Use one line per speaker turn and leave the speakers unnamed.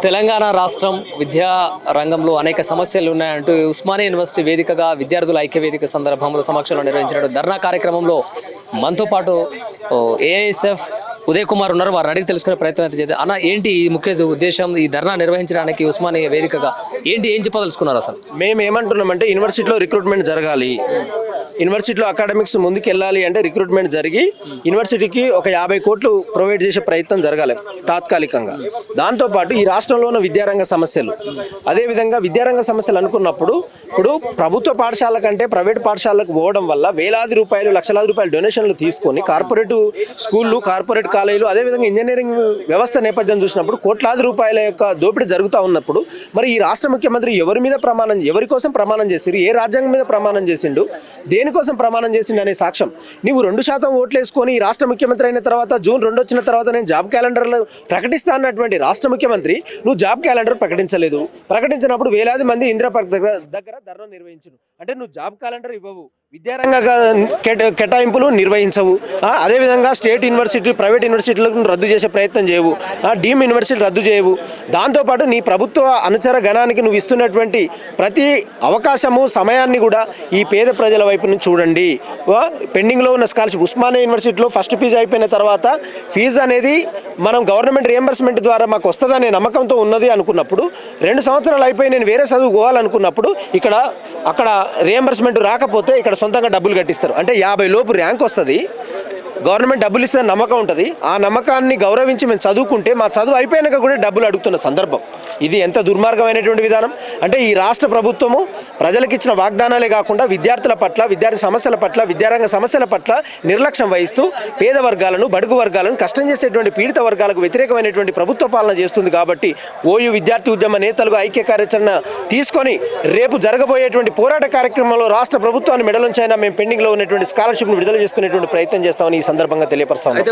తెలంగాణ రాష్ట్రం విద్యా రంగంలో అనేక సమస్యలు ఉన్నాయంటూ ఉస్మానియా యూనివర్సిటీ వేదికగా విద్యార్థుల ఐక్య వేదిక సందర్భంలో సమక్షంలో నిర్వహించిన ధర్నా కార్యక్రమంలో మనతో పాటు ఏఐఎస్ఎఫ్ ఉదయ్ కుమార్ ఉన్నారు. వారిని అడిగి తెలుసుకునే ప్రయత్నం అయితే చేద్దాం. అన్న ఏంటి ఈ ముఖ్య ఉద్దేశం ఈ ధర్నా నిర్వహించడానికి ఉస్మానియా వేదికగా? ఏంటి ఏం చెప్పదలుచుకున్నారు అసలు?
మేము ఏమంటున్నామంటే యూనివర్సిటీలో రిక్రూట్మెంట్ జరగాలి. యూనివర్సిటీలో అకాడమిక్స్ ముందుకు వెళ్ళాలి అంటే రిక్రూట్మెంట్ జరిగి యూనివర్సిటీకి ఒక యాభై కోట్లు ప్రొవైడ్ చేసే ప్రయత్నం జరగాలి తాత్కాలికంగా. దాంతోపాటు ఈ రాష్ట్రంలో ఉన్న విద్యారంగ సమస్యలు. అదేవిధంగా విద్యారంగ సమస్యలు అనుకున్నప్పుడు ఇప్పుడు ప్రభుత్వ పాఠశాల కంటే ప్రైవేట్ పాఠశాలకు పోవడం వల్ల వేలాది రూపాయలు లక్షలాది రూపాయలు డొనేషన్లు తీసుకొని కార్పొరేట్ స్కూళ్ళు కార్పొరేట్ కాలేజీలు అదేవిధంగా ఇంజనీరింగ్ వ్యవస్థ నేపథ్యం చూసినప్పుడు కోట్లాది రూపాయల యొక్క దోపిడీ జరుగుతూ ఉన్నప్పుడు మరి ఈ రాష్ట్ర ముఖ్యమంత్రి ఎవరి మీద ప్రమాణం ఎవరి కోసం ప్రమాణం చేసిరు ఏ రాజ్యాంగం మీద ప్రమాణం చేసిండు దేని దేనికోసం ప్రమాణం చేసిండు అనే సాక్ష్యం. నీవు రెండు శాతం ఓట్లు వేసుకొని రాష్ట్ర ముఖ్యమంత్రి అయిన తర్వాత జూన్ రెండు వచ్చిన తర్వాత నేను జాబ్ క్యాలెండర్లో ప్రకటిస్తా అన్నటువంటి రాష్ట్ర ముఖ్యమంత్రి నువ్వు జాబ్ క్యాలెండర్ ప్రకటించలేదు. ప్రకటించినప్పుడు వేలాది మంది ఇందిరా దగ్గర ధర్నం ధర్నా అంటే నువ్వు జాబ్ క్యాలెండర్ ఇవ్వవు. విద్యారంగ కేట- కేటాయింపులు నిర్వహించవు. అదేవిధంగా స్టేట్ యూనివర్సిటీ ప్రైవేట్ యూనివర్సిటీలను రద్దు చేసే ప్రయత్నం చేయవు. డీమ్ యూనివర్సిటీ రద్దు చేయవు. దాంతోపాటు నీ ప్రభుత్వ అనుచర గణానికి నువ్వు ఇస్తున్నటువంటి ప్రతి అవకాశము సమయాన్ని కూడా ఈ పేద ప్రజల వైపు నుంచి చూడండి. పెండింగ్లో ఉన్న స్కాలర్షిప్. ఉస్మానియా యూనివర్సిటీలో ఫస్ట్ ఫీజు అయిపోయిన తర్వాత ఫీజు అనేది మనం గవర్నమెంట్ రియంబర్స్మెంట్ ద్వారా మాకు వస్తుందనే నమ్మకంతో ఉన్నది అనుకున్నప్పుడు రెండు సంవత్సరాలు అయిపోయి నేను వేరే చదువుకోవాలనుకున్నప్పుడు ఇక్కడ అక్కడ రియంబర్స్మెంట్ రాకపోతే ఇక్కడ సొంతంగా డబ్బులు కట్టిస్తారు. అంటే యాభై లోపు ర్యాంక్ వస్తుంది. గవర్నమెంట్ డబ్బులు ఇస్తే నమ్మకం ఉంటుంది. ఆ నమ్మకాన్ని గౌరవించి మేము చదువుకుంటే మా చదువు అయిపోయాక కూడా డబ్బులు అడుగుతున్న సందర్భం. ఇది ఎంత దుర్మార్గమైనటువంటి విధానం? అంటే ఈ రాష్ట్ర ప్రభుత్వము ప్రజలకు ఇచ్చిన వాగ్దానాలే కాకుండా విద్యార్థుల పట్ల విద్యార్థి సమస్యల పట్ల విద్యారంగ సమస్యల పట్ల నిర్లక్ష్యం వహిస్తూ పేద వర్గాలను బడుగు వర్గాలను కష్టం చేసేటువంటి పీడిత వర్గాలకు వ్యతిరేకమైనటువంటి ప్రభుత్వ పాలన చేస్తుంది కాబట్టి ఓయూ విద్యార్థి ఉద్యమ నేతలుగా ఐక్య కార్యాచరణ తీసుకొని రేపు జరగబోయేటువంటి పోరాట కార్యక్రమంలో రాష్ట్ర ప్రభుత్వాన్ని మెడలుంచైనా మేము పెండింగ్లో ఉన్నటువంటి స్కాలర్షిప్ను విడుదల చేసుకునేటువంటి ప్రయత్నం చేస్తామని ఈ సందర్భంగా తెలియపరుస్తాం